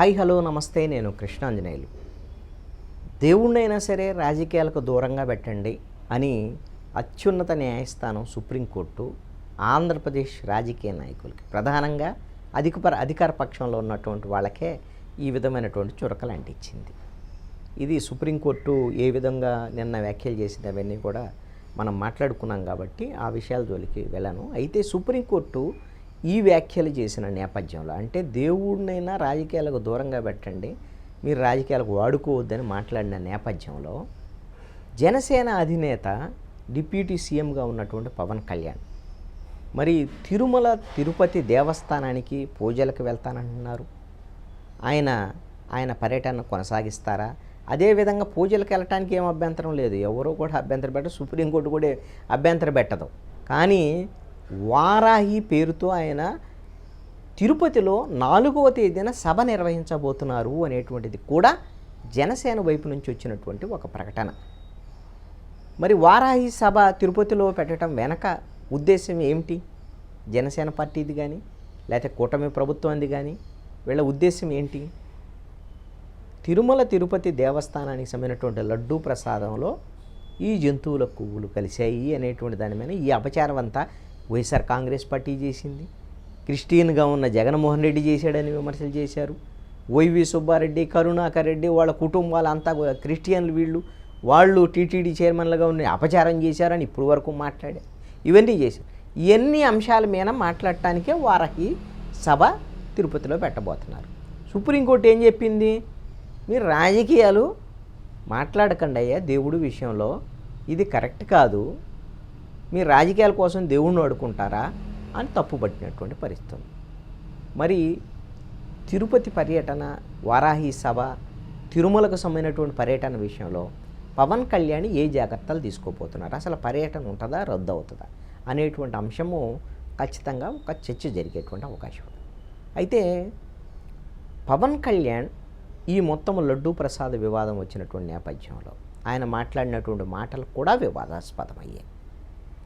Hi hello నమస్తే నేను కృష్ణాంజనేయులు. దేవుణ్ణైనా సరే రాజకీయాలకు దూరంగా పెట్టండి అని అత్యున్నత న్యాయస్థానం సుప్రీంకోర్టు ఆంధ్రప్రదేశ్ రాజకీయ నాయకులకి ప్రధానంగా అధిక అధికార పక్షంలో ఉన్నటువంటి వాళ్ళకే ఈ విధమైనటువంటి చురకలు అంటించింది. ఇది సుప్రీంకోర్టు ఏ విధంగా నిన్న వ్యాఖ్యలు చేసింది అవన్నీ కూడా మనం మాట్లాడుకున్నాం కాబట్టి ఆ విషయాల జోలికి వెళ్ళాను. అయితే సుప్రీంకోర్టు ఈ వ్యాఖ్యలు చేసిన నేపథ్యంలో అంటే దేవుడినైనా రాజకీయాలకు దూరంగా పెట్టండి మీరు రాజకీయాలకు వాడుకోవద్దని మాట్లాడిన నేపథ్యంలో జనసేన అధినేత డిప్యూటీ సీఎంగా ఉన్నటువంటి పవన్ కళ్యాణ్ మరి తిరుమల తిరుపతి దేవస్థానానికి పూజలకు వెళ్తానంటున్నారు. ఆయన ఆయన పర్యటన కొనసాగిస్తారా? అదేవిధంగా పూజలకు వెళ్ళటానికి ఏం అభ్యంతరం లేదు. ఎవరో కూడా అభ్యంతరం పెట్టదు సుప్రీంకోర్టు కూడా అభ్యంతరం పెట్టదు కానీ వారాహి పేరుతో ఆయన తిరుపతిలో నాలుగవ తేదీన సభ నిర్వహించబోతున్నారు అనేటువంటిది కూడా జనసేన వైపు నుంచి వచ్చినటువంటి ఒక ప్రకటన. మరి వారాహి సభ తిరుపతిలో పెట్టడం వెనక ఉద్దేశం ఏమిటి? జనసేన పార్టీది కానీ లేకపోతే కూటమి ప్రభుత్వంది కానీ వీళ్ళ ఉద్దేశం ఏంటి? తిరుమల తిరుపతి దేవస్థానానికి సంబంధించినటువంటి లడ్డూ ప్రసాదంలో ఈ జంతువుల కొవ్వులు కలిశాయి అనేటువంటి దాని మీద ఈ అపచారం అంతా వైఎస్ఆర్ కాంగ్రెస్ పార్టీ చేసింది. క్రిస్టియన్గా ఉన్న జగన్మోహన్ రెడ్డి చేశాడని విమర్శలు చేశారు. వైవి సుబ్బారెడ్డి కరుణాకర్ రెడ్డి వాళ్ళ కుటుంబాలంతా కూడా క్రిస్టియన్లు వీళ్ళు. వాళ్ళు టీటీడీ చైర్మన్లుగా ఉన్న అపచారం చేశారని ఇప్పుడు వరకు మాట్లాడారు. ఇవన్నీ చేశారు. ఇవన్నీ అంశాల మీద మాట్లాడటానికే వారికి సభ తిరుపతిలో పెట్టబోతున్నారు. సుప్రీంకోర్టు ఏం చెప్పింది? మీరు రాజకీయాలు మాట్లాడకండి అయ్యా దేవుడి విషయంలో. ఇది కరెక్ట్ కాదు. మీరు రాజకీయాల కోసం దేవుణ్ణి అడుకుంటారా అని తప్పుపట్టినటువంటి పరిస్థితి మరి తిరుపతి పర్యటన వారాహి సభ తిరుమలకు సంబంధించినటువంటి పర్యటన విషయంలో పవన్ కళ్యాణ్ ఏ జాగ్రత్తలు తీసుకోబోతున్నారు? అసలు పర్యటన ఉంటుందా రద్దు అవుతుందా అనేటువంటి అంశము ఖచ్చితంగా ఒక చర్చ జరిగేటువంటి అవకాశం ఉంది. అయితే పవన్ కళ్యాణ్ ఈ మొత్తం లడ్డూ ప్రసాద్ వివాదం వచ్చినటువంటి నేపథ్యంలో ఆయన మాట్లాడినటువంటి మాటలు కూడా వివాదాస్పదమయ్యాయి.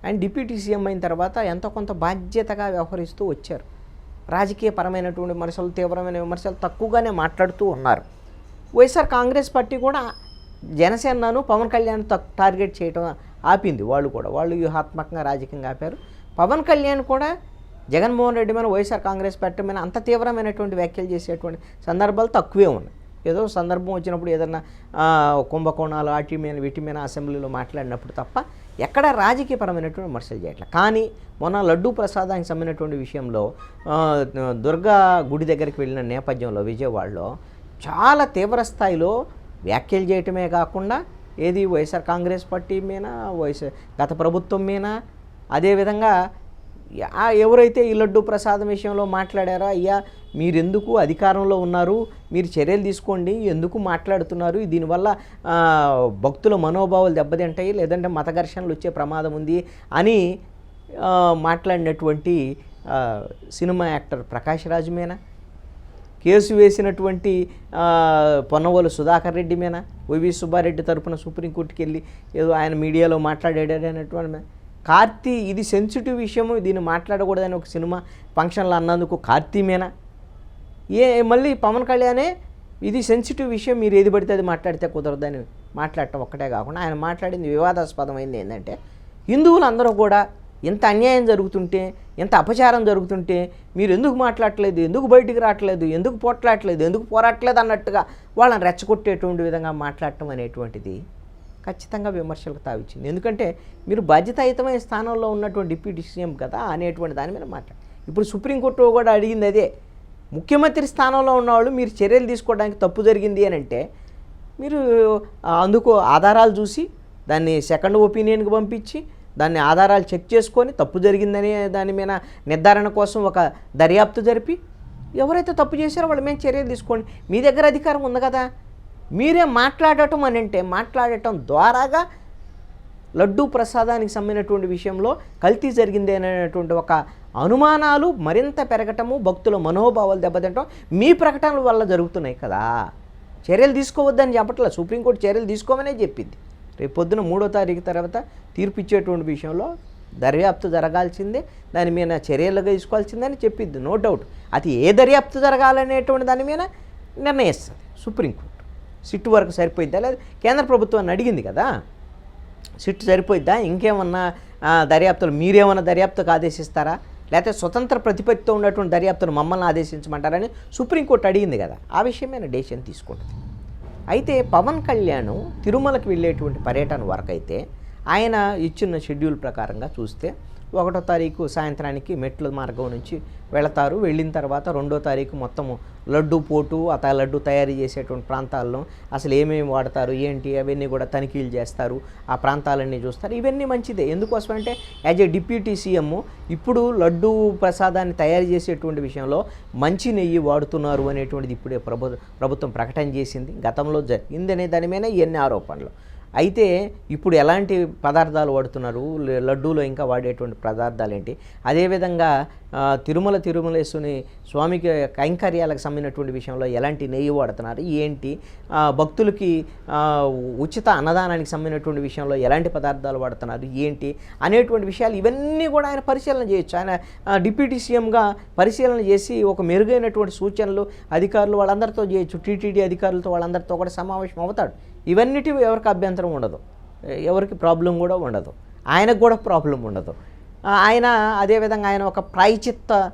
అండ్ డిప్యూటీ సీఎం అయిన తర్వాత ఎంతో కొంత బాధ్యతగా వ్యవహరిస్తూ వచ్చారు. రాజకీయపరమైనటువంటి విమర్శలు తీవ్రమైన విమర్శలు తక్కువగానే మాట్లాడుతూ ఉన్నారు. వైఎస్ఆర్ కాంగ్రెస్ పార్టీ కూడా జనసేనను పవన్ కళ్యాణ్ తక్ టార్గెట్ చేయడం ఆపింది. వాళ్ళు కూడా వాళ్ళు వ్యూహాత్మకంగా రాజకీయంగా ఆపారు. పవన్ కళ్యాణ్ కూడా జగన్మోహన్ రెడ్డి మీద వైఎస్ఆర్ కాంగ్రెస్ పార్టీ మీద అంత తీవ్రమైనటువంటి వ్యాఖ్యలు చేసేటువంటి సందర్భాలు తక్కువే ఉన్నాయి. ఏదో సందర్భం వచ్చినప్పుడు ఏదన్నా కుంభకోణాలు వాటి మీద వీటి మీద అసెంబ్లీలో మాట్లాడినప్పుడు తప్ప ఎక్కడ రాజకీయపరమైనటువంటి విమర్శలు చేయట్లేదు కానీ మొన్న లడ్డూ ప్రసాదానికి సంబంధించినటువంటి విషయంలో దుర్గా గుడి దగ్గరికి వెళ్ళిన నేపథ్యంలో విజయవాడలో చాలా తీవ్ర స్థాయిలో వ్యాఖ్యలు చేయటమే కాకుండా ఏది వైఎస్ఆర్ కాంగ్రెస్ పార్టీ మీద వైఎస్ఆర్ గత ప్రభుత్వం మీద అదేవిధంగా ఎవరైతే ఈ లడ్డు ప్రసాదం విషయంలో మాట్లాడారో అయ్యా మీరెందుకు అధికారంలో ఉన్నారు? మీరు చర్యలు తీసుకోండి. ఎందుకు మాట్లాడుతున్నారు? దీనివల్ల భక్తుల మనోభావాలు దెబ్బతింటాయి లేదంటే మత ఘర్షణలు వచ్చే ప్రమాదం ఉంది అని మాట్లాడినటువంటి సినిమా యాక్టర్ ప్రకాష్ రాజు మీనా? కేసు వేసినటువంటి పొన్నవోలు సుధాకర్ రెడ్డి మీద వైవి సుబ్బారెడ్డి తరపున సుప్రీంకోర్టుకి వెళ్ళి ఏదో ఆయన మీడియాలో మాట్లాడాడు అనేటువంటి కార్తీ ఇది సెన్సిటివ్ విషయము దీన్ని మాట్లాడకూడదని ఒక సినిమా ఫంక్షన్లో అన్నందుకు కార్తీ మీద ఏ మళ్ళీ పవన్ కళ్యాణే ఇది సెన్సిటివ్ విషయం మీరు ఏది పడితే అది మాట్లాడితే కుదరదని మాట్లాడటం ఒక్కటే కాకుండా ఆయన మాట్లాడింది వివాదాస్పదమైంది ఏంటంటే హిందువులు అందరూ కూడా ఎంత అన్యాయం జరుగుతుంటే ఎంత అపచారం జరుగుతుంటే మీరు ఎందుకు మాట్లాడట్లేదు ఎందుకు బయటికి రావట్లేదు ఎందుకు పోట్లాడలేదు ఎందుకు పోరాటలేదు అన్నట్టుగా వాళ్ళని రెచ్చగొట్టేటువంటి విధంగా మాట్లాడటం అనేటువంటిది ఖచ్చితంగా విమర్శలకు తావిచ్చింది. ఎందుకంటే మీరు బాధ్యతాయుతమైన స్థానంలో ఉన్నటువంటి డిప్యూటీ సీఎం కదా అనేటువంటి దాని మీద మాట ఇప్పుడు సుప్రీంకోర్టు కూడా అడిగింది అదే ముఖ్యమంత్రి స్థానంలో ఉన్నవాళ్ళు మీరు చర్యలు తీసుకోవడానికి తప్పు జరిగింది అని అంటే మీరు అందుకు ఆధారాలు చూసి దాన్ని సెకండ్ ఒపీనియన్కి పంపించి దాన్ని ఆధారాలు చెక్ చేసుకొని తప్పు జరిగిందనే దాని మీద నిర్ధారణ కోసం ఒక దర్యాప్తు జరిపి ఎవరైతే తప్పు చేశారో వాళ్ళు మేము చర్యలు తీసుకోండి. మీ దగ్గర అధికారం ఉంది కదా. మీరే మాట్లాడటం అని అంటే మాట్లాడటం ద్వారాగా లడ్డూ ప్రసాదానికి సంబంధించినటువంటి విషయంలో కల్తీ జరిగింది అనేటువంటి ఒక అనుమానాలు మరింత పెరగటము భక్తుల మనోభావాలు దెబ్బతింటం మీ ప్రకటనల వల్ల జరుగుతున్నాయి కదా. చర్యలు తీసుకోవద్దని చెప్పట్లే. సుప్రీంకోర్టు చర్యలు తీసుకోమనే చెప్పింది. రేపు పొద్దున మూడో తారీఖు తర్వాత తీర్పు ఇచ్చేటువంటి విషయంలో దర్యాప్తు జరగాల్సిందే. దాని మీద చర్యలుగా తీసుకోవాల్సిందని చెప్పింది. No doubt. అది ఏ దర్యాప్తు జరగాలనేటువంటి దాని మీద నిర్ణయిస్తుంది సుప్రీంకోర్టు. సిట్టు వరకు సరిపోయిద్దా? లేదా కేంద్ర ప్రభుత్వాన్ని అడిగింది కదా. సిట్ సరిపోయిద్దా? ఇంకేమన్నా దర్యాప్తులు మీరేమన్నా దర్యాప్తుకు ఆదేశిస్తారా? లేకపోతే స్వతంత్ర ప్రతిపత్తితో ఉన్నటువంటి దర్యాప్తును మమ్మల్ని ఆదేశించమంటారని సుప్రీంకోర్టు అడిగింది కదా. ఆ విషయమైన డెసిషన్ తీసుకుంటుంది అయితే పవన్ కళ్యాణ్ తిరుమలకి వెళ్ళేటువంటి పర్యటన వరకు అయితే ఆయన ఇచ్చిన షెడ్యూల్ ప్రకారంగా చూస్తే ఒకటో తారీఖు సాయంత్రానికి మెట్ల మార్గం నుంచి వెళతారు. వెళ్ళిన తర్వాత రెండో తారీఖు మొత్తము లడ్డు పోటు ఆ లడ్డు తయారు చేసేటువంటి ప్రాంతాల్లో అసలు ఏమేమి వాడతారు ఏంటి అవన్నీ కూడా తనిఖీలు చేస్తారు. ఆ ప్రాంతాలన్నీ చూస్తారు. ఇవన్నీ మంచిదే. ఎందుకోసం అంటే యాజ్ ఏ డిప్యూటీ సీఎం ఇప్పుడు లడ్డు ప్రసాదాన్ని తయారు చేసేటువంటి విషయంలో మంచి నెయ్యి వాడుతున్నారు అనేటువంటిది ఇప్పుడే ప్రభు ప్రభుత్వం ప్రకటన చేసింది. గతంలో జరిగిందనే దాని మీద ఇవన్నీ ఆరోపణలు. అయితే ఇప్పుడు ఎలాంటి పదార్థాలు వాడుతున్నారు? లడ్డూలో ఇంకా వాడేటువంటి పదార్థాలు ఏంటి? అదేవిధంగా తిరుమల తిరుమలేశ్వని స్వామికి కైంకర్యాలకు సంబంధించినటువంటి విషయంలో ఎలాంటి నెయ్యి వాడుతున్నారు? ఏంటి? భక్తులకి ఉచిత అన్నదానానికి సంబంధించినటువంటి విషయంలో ఎలాంటి పదార్థాలు వాడుతున్నారు? ఏంటి? అనేటువంటి విషయాలు ఇవన్నీ కూడా ఆయన పరిశీలన చేయొచ్చు. ఆయన డిప్యూటీ సీఎంగా పరిశీలన చేసి ఒక మెరుగైనటువంటి సూచనలు అధికారులు వాళ్ళందరితో చేయొచ్చు. టీటీడీ అధికారులతో వాళ్ళందరితో కూడా సమావేశం అవుతాడు. ఇవన్నిటి ఎవరికి అభ్యంతరం ఉండదు. ఎవరికి ప్రాబ్లం కూడా ఉండదు. ఆయనకు కూడా ప్రాబ్లం ఉండదు. ఆయన అదేవిధంగా ఆయన ఒక ప్రాయచిత్త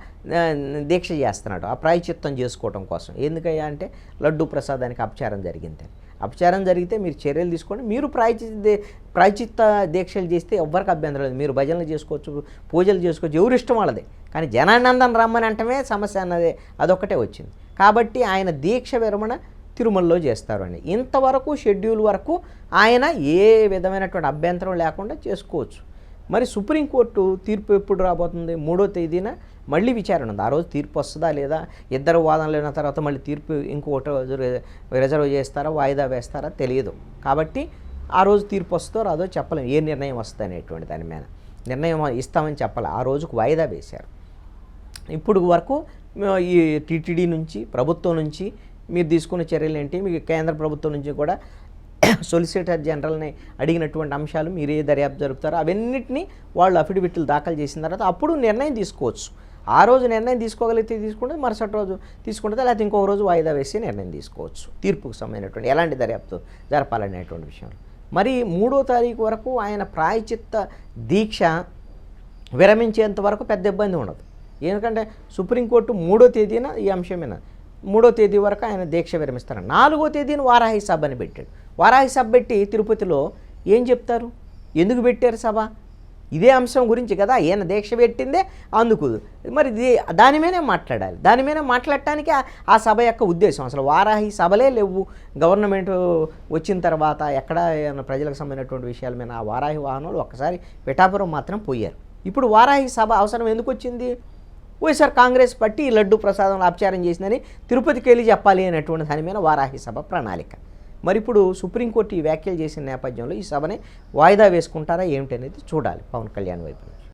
దీక్ష చేస్తున్నాడు. ఆ ప్రాయచిత్తం చేసుకోవడం కోసం. ఎందుకయ్యా అంటే లడ్డు ప్రసాదానికి అపచారం జరిగింది. అపచారం జరిగితే మీరు చర్యలు తీసుకోండి. మీరు ప్రాయచిత్త ప్రాయచిత్త దీక్షలు చేస్తే ఎవ్వరికి అభ్యంతరం లేదు. మీరు భజనలు చేసుకోవచ్చు పూజలు చేసుకోవచ్చు ఎవరు ఇష్టం వాళ్ళదే. కానీ జనానందన్ రమ్మని అంటమే సమస్య అన్నదే అదొక్కటే వచ్చింది. కాబట్టి ఆయన దీక్ష విరమణ తిరుమలలో చేస్తారు అండి. ఇంతవరకు షెడ్యూల్ వరకు ఆయన ఏ విధమైనటువంటి అభ్యంతరం లేకుండా చేసుకోవచ్చు. మరి సుప్రీంకోర్టు తీర్పు ఎప్పుడు రాబోతుంది? మూడో తేదీన మళ్ళీ విచారణ ఉంది. ఆ రోజు తీర్పు వస్తుందా లేదా? ఇద్దరు వాదనలు అయిన తర్వాత మళ్ళీ తీర్పు ఇంకొకటి రోజు రిజర్వ్ చేస్తారా? వాయిదా వేస్తారా? తెలియదు. కాబట్టి ఆ రోజు తీర్పు వస్తుందో రాదో చెప్పలేము ఏ నిర్ణయం వస్తుంది అనేటువంటి దాని మీద. నిర్ణయం ఇస్తామని చెప్పాలి. ఆ రోజుకు వాయిదా వేశారు. ఇప్పుడు వరకు ఈ టీటీడీ నుంచి ప్రభుత్వం నుంచి మీరు తీసుకున్న చర్యలు ఏంటి? మీకు కేంద్ర ప్రభుత్వం నుంచి కూడా సొలిసిటర్ జనరల్ని అడిగినటువంటి అంశాలు మీరే దర్యాప్తు జరుపుతారో. అవన్నిటిని వాళ్ళు అఫిడవిట్లు దాఖలు చేసిన తర్వాత అప్పుడు నిర్ణయం తీసుకోవచ్చు. ఆ రోజు నిర్ణయం తీసుకోగలిగితే తీసుకుంటే మరుసటి రోజు తీసుకుంటే లేకపోతే ఇంకొక రోజు వాయిదా వేసి నిర్ణయం తీసుకోవచ్చు. తీర్పుకు సంబంధించినటువంటి ఎలాంటి దర్యాప్తు జరపాలనేటువంటి విషయంలో. మరి మూడో తారీఖు వరకు ఆయన ప్రాయచిత్త దీక్ష విరమించేంత వరకు పెద్ద ఇబ్బంది ఉండదు. ఎందుకంటే సుప్రీంకోర్టు మూడో తేదీన ఈ అంశమైన మూడో తేదీ వరకు ఆయన దీక్ష విరమిస్తారు నాలుగో తేదీన వారాహి సభ అని పెట్టాడు. వారాహి సభ పెట్టి తిరుపతిలో ఏం చెప్తారు? ఎందుకు పెట్టారు సభ? ఇదే అంశం గురించి కదా ఈయన దీక్ష పెట్టిందే అందుకు. మరి ఇది దాని మీదే మాట్లాడాలి. దాని మీద మాట్లాడటానికి ఆ- సభ యొక్క ఉద్దేశం. అసలు వారాహి సభలే లేవు. గవర్నమెంట్ వచ్చిన తర్వాత ఎక్కడ ప్రజలకు సంబంధించినటువంటి విషయాల మీద ఆ వారాహి వాహనాలు ఒక్కసారి పిఠాపురం మాత్రం పోయారు. ఇప్పుడు వారాహి సభ అవసరం ఎందుకు వచ్చింది? వైఎస్ఆర్ కాంగ్రెస్ పార్టీ ఈ లడ్డు ప్రసాదం అపచారం చేసిందని తిరుపతికి వెళ్ళి చెప్పాలి అనేటువంటి దాని మీద వారాహి సభ ప్రణాళిక. మరి ఇప్పుడు సుప్రీంకోర్టు ఈ వ్యాఖ్యలు చేసిన నేపథ్యంలో ఈ సభని వాయిదా వేసుకుంటారా ఏమిటనేది చూడాలి పవన్ కళ్యాణ్ వైపు నుంచి.